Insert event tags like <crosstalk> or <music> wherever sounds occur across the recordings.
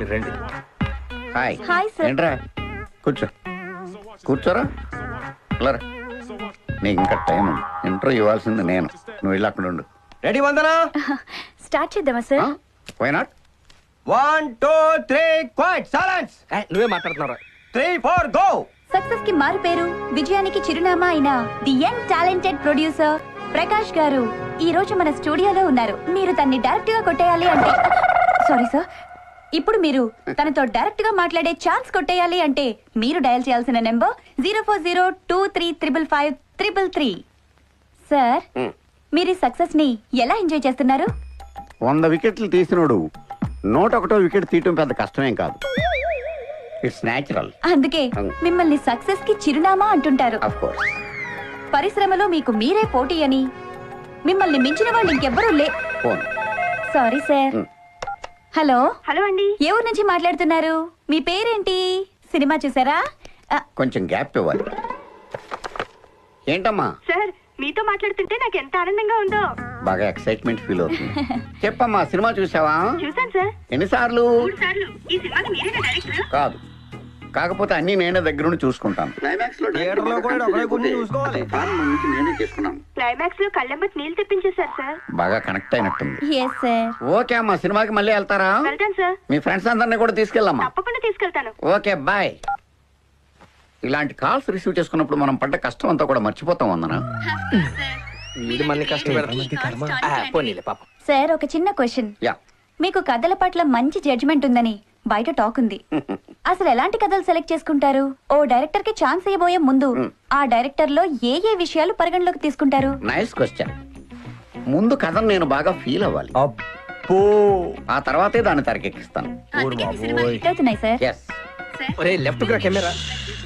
మీరు రండి. Hi. Hi sir. ఏంట్రా? కూర్చో. కూర్చోరా? ఇలా రా. నీకు ఇంకా టైం ఉంది. ఇంటర్వ్యూ ఇవ్వాల్సింది నేను. నువ్వు వెళ్ళి అక్కడ ఉండు. రెడీ వందనా? స్టార్ట్ చేద్దామా sir? Why not one two three quiet silence నువ్వే మాట్లాడుతున్నారా త్రీ ఫోర్ గో సక్సెస్కి మారు పేరు విజయానికి చిరునామా అయిన the young talented producer Prakash garu. ఈ రోజు మన స్టూడియోలో ఉన్నారు. మీరు తన్ని డైరెక్ట్గా కొట్టేయాలి అంటే <laughs> సారీ సార్ ఇప్పుడు మీరు తనతో డైరెక్ట్గా మాట్లాడే ఛాన్స్ కొట్టేయాలి అంటే మీరు డయల్ చేయాల్సిన number zero four zero two three triple five triple three. Sir మీరు సక్సెస్ని ఎలా ఎంజాయ్ చేస్తున్నారు? వంద వికెట్లు తీసినోడు నూట ఒకటో వికెట్ తీయటం పెద్ద కష్టమేం కాదు. ఇట్స్ న్యాచురల్ అందుకే మిమ్మల్ని సక్సెస్కి చిరునామా అంటుంటారు. అఫ్ కోర్స్ పరిశ్రమలో మీకు మీరే పోటీ అని. మిమ్మల్ని మించిన వాళ్ళు ఇంకెవ్వరూ లే phone. Sorry sir. Hmm. Hello. Hello అండి. ఏ ఊరు నుంచి మాట్లాడుతున్నారు? మీ పేరేంటి? సినిమా చూసారా? ఆ, కొంచెం గ్యాప్ ఇవ్వాలి. ఏంటమ్మా? సార్ మీతో మాట్లాడుతుంటే నాకు ఎంత ఆనందంగా ఉందో. బాగా ఎక్సైట్మెంట్ ఫీల్ అవుతుంది. చెప్పమ్మా సినిమా చూసావా? చూసాను సార్. ఎన్నిసార్లు? మూడు సార్లు ఈ సినిమాకి మీరేనా డైరెక్టర్? కాదు. కాకపోతే అన్ని నేనే దగ్గరుండి చూసుకుంటాను. థియేటర్లో కూడా ఈడు ఒకడే కూర్చొని చూసుకోవాలి. నేనే చేసుకున్నాను. క్లైమాక్స్లో కళ్ళెమ్మటి నీళ్ళు తెప్పించేశారు సార్. బాగా కనెక్ట్ అయినట్టుంది. ఎస్ సార్ ఓకే అమ్మా సినిమాకి మళ్ళీ వెళ్తారా? వెళ్తాను సార్. మీ ఫ్రెండ్స్ అందరినీ కూడా తీసుకెళ్ళమ్మా. తప్పకుండా తీసుకెళ్తాను. Okay bye. ఇలాంటి కాల్స్ రిసీవ్ చేసుకున్నప్పుడు మనం పడ్డ కష్టం అంతా కూడా మర్చిపోతాం అందన వీడు పోనీలే పాపం. సార్ ఒక చిన్న క్వశ్చన్ యా. మీకు కథల పట్ల మంచి జడ్జిమెంట్ ఉందని బయట టాక్ ఉంది. అసలు ఎలాంటి కథలు సెలెక్ట్ చేసుకుంటారు? ఓ డైరెక్టర్కి ఛాన్స్ ఇవ్వబోయే ముందు ఆ డైరెక్టర్లో ఏ ఏ విషయాలు పరిగణలోకి తీసుకుంటారు? నైస్ క్వశ్చన్ ముందు కథను నేను బాగా ఫీల్ అవ్వాలి. అబ్బో! ఆ తర్వాతే దాన్ని తెరకెక్కిస్తాను. అవుతున్నాయి సార్. ఎస్ ఒరే లెఫ్ట్గా కెమెరా.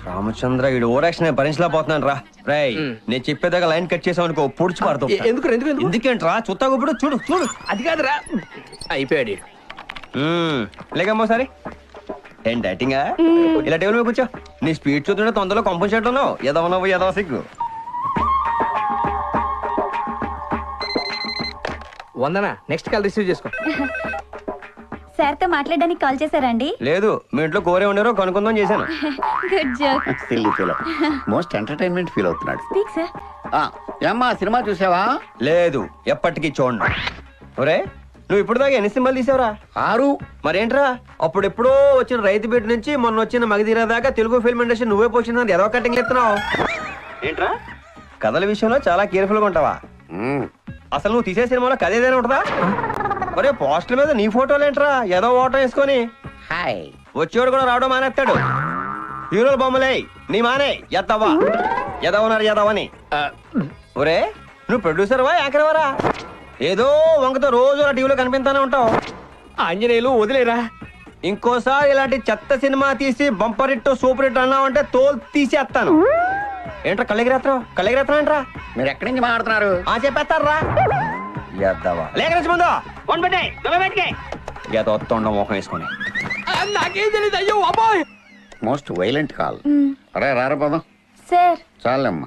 రామచంద్ర ఈడు ఓరాక్షన్ భరించలేకపోతున్నాను రా. రేయ్ మ్. నేను చెప్పేదాకా లైన్ కట్ చేసావు అనుకో పొడిచి పారుతావు ఎ- ఎందుకు ఎందుకు ఎందుకు? ఎందుకేంట్రా? చుత్తా ఇప్పుడు చూడు చూడు. అది కాదురా. అయిపోయాడు. లేకమ్మా సరే ఏం డైటింగా? ఇలా టేబుల్ మీద కూర్చో. నీ స్పీడ్ చూస్తుంటే తొందరలో కంపెన్సేట్ ఉన్నావు. ఎదవ నవ్వు ఎదవ సిగ్గు. వందనా? నెక్స్ట్ కాల్ రిసీవ్ చేసుకో. సార్తో మాట్లాడడానికి కాల్ చేశారా అండి? లేదు మీ ఇంట్లో కోరే ఉండారో కనుక్కుందాం చేశాను. Good joke silly feel most entertainment feel అవుతున్నాడు. స్పీక్ సార్ ఆ, ఏమ్మా సినిమా చూసావా? లేదు ఎప్పటికీ చూడండి ఒరే నువ్వు ఇప్పుడు దాకా ఎన్ని సింబల్ తీసావురా? ఆరు. మరేంట్రా? అప్పుడు ఎప్పుడో వచ్చిన రైతు బిడ్డ నుంచి మొన్న వచ్చిన మగధీర దాకా తెలుగు ఫిల్మ్ ఇండస్ట్రీ నువ్వే పోషిందని ఏదో కటింగ్ ఎత్తున్నావు ఏంట్రా? కథల విషయంలో చాలా కేర్ఫుల్గా ఉంటావా. అసలు నువ్వు తీసే సినిమాలో కథ ఏదైనా ఉంటుందా? ఒరే పోస్టర్ మీద నీ ఫోటోలు ఏంట్రా? ఏదో ఓటం వేసుకొని. హాయ్. వచ్చేవాడు కూడా రావడం మానేస్తాడు. హీరోల బొమ్మలే నీ మానే. ఎత్తవా ఎదవన్నారు ఎదవని. ఒరే నువ్వు ప్రొడ్యూసర్ వా యాంకర్ వరా? ఏదో వంకతో రోజు అలా టీవీలో కనిపిస్తానే ఉంటావు. ఆంజనేయులు వదిలేరా? ఇంకోసారి ఇలాంటి చెత్త సినిమా తీసి బంపర్ హిట్ సూపర్ హిట్ అన్నావంటే తోలు తీసేస్తాను. ఏంట్రా కళ్ళెగిరేత్రావు కళ్ళెగిరేత్రా ఏంట్రా? మీరు ఎక్కడి నుంచి మాట్లాడుతున్నారు? ఆ చెప్పేస్తారా? లేకరించి ముందు. వన్ గత వస్తుండ వేసుకొని. ఆ, నాకేం తెలియదు అయ్యో అబ్బాయి. మోస్ట్ వైలెంట్ కాల్ అరే రారా పదం. సార్. చాలమ్మా